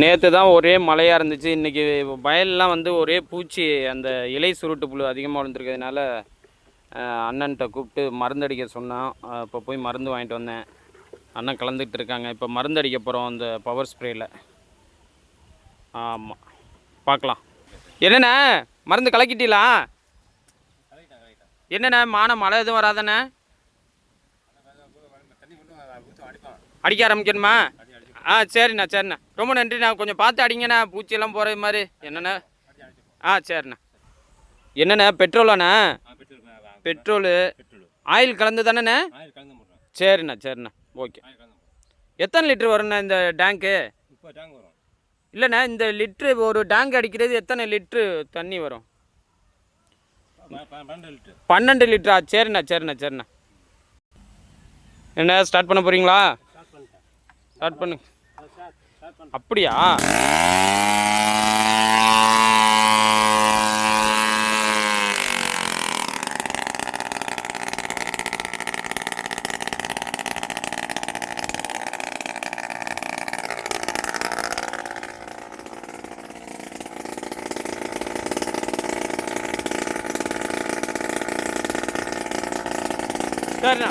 நேற்று தான் ஒரே மழையாக இருந்துச்சு. இன்றைக்கி வயல்லாம் வந்து ஒரே பூச்சி அந்த இலை சுருட்டு புழு அதிகமாக விழுந்துருக்கிறதுனால அண்ணன்கிட்ட கூப்பிட்டு மருந்து அடிக்க சொன்னோம் இப்போ போய் மருந்து வாங்கிட்டு வந்தேன். அண்ணன் கலந்துக்கிட்டு இருக்காங்க. இப்போ மருந்து அடிக்க போகிறோம் அந்த பவர் ஸ்ப்ரேயில் ஆமாம் பார்க்கலாம் என்னண்ணே? மருந்து கலக்கிட்டீங்களா? என்னண்ணே? மான மழை எதுவும் வராதண்ணே? அடிக்க ஆரம்பிக்கணுமா? ஆ சரிண்ணா சரிண்ணா. ரொம்ப நன்றிண்ணா. கொஞ்சம் பார்த்து அடிங்கண்ணா. பூச்சியெல்லாம் போகிற மாதிரி. என்னண்ணா? ஆ சரிண்ணா. என்னண்ணே? பெட்ரோலாண்ணா? பெட்ரோலு. ஆயில் கலந்து தானேண்ணே? சரிண்ணா சரிண்ணா. ஓகே. எத்தனை லிட்டர் வரும்ண்ணா இந்த டேங்க்கு? இல்லைண்ணா இந்த லிட்ரு ஒரு டேங்க் அடிக்கிறது எத்தனை லிட்ரு தண்ணி வரும்? பன்னெண்டு லிட்டரா? சரிண்ணா சரிண்ணா சரிண்ணா. என்ன ஸ்டார்ட் பண்ண போகிறீங்களா ஸ்டார்ட் பண்ணு ஸ்டார்ட் ஸ்டார்ட் பண்ண அப்படியா? சரிண்ணா.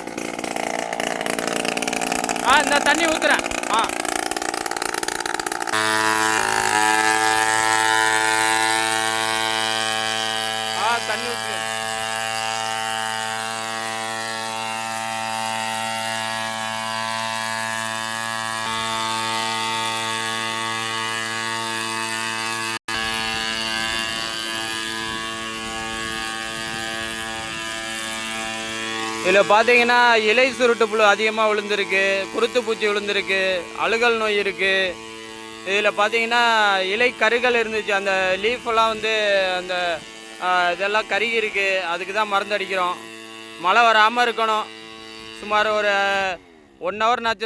ஆ இந்த தண்ணி ஊற்றுறேன் ஆ ஆ. தண்ணி ஊற்று இதில் பார்த்தீங்கன்னா இலை சுருட்டு புழு அதிகமாக விழுந்திருக்கு குருத்து பூச்சி விழுந்திருக்கு அழுகல் நோய் இருக்குது இதில் பார்த்தீங்கன்னா இலை கருகள் இருந்துச்சு. அந்த லீஃபெல்லாம் வந்து அந்த இதெல்லாம் கருகி இருக்குது அதுக்கு தான் மருந்து அடிக்கிறோம் மழை வராமல் இருக்கணும். சுமார் ஒரு ஒன் ஹவர் நாச்சு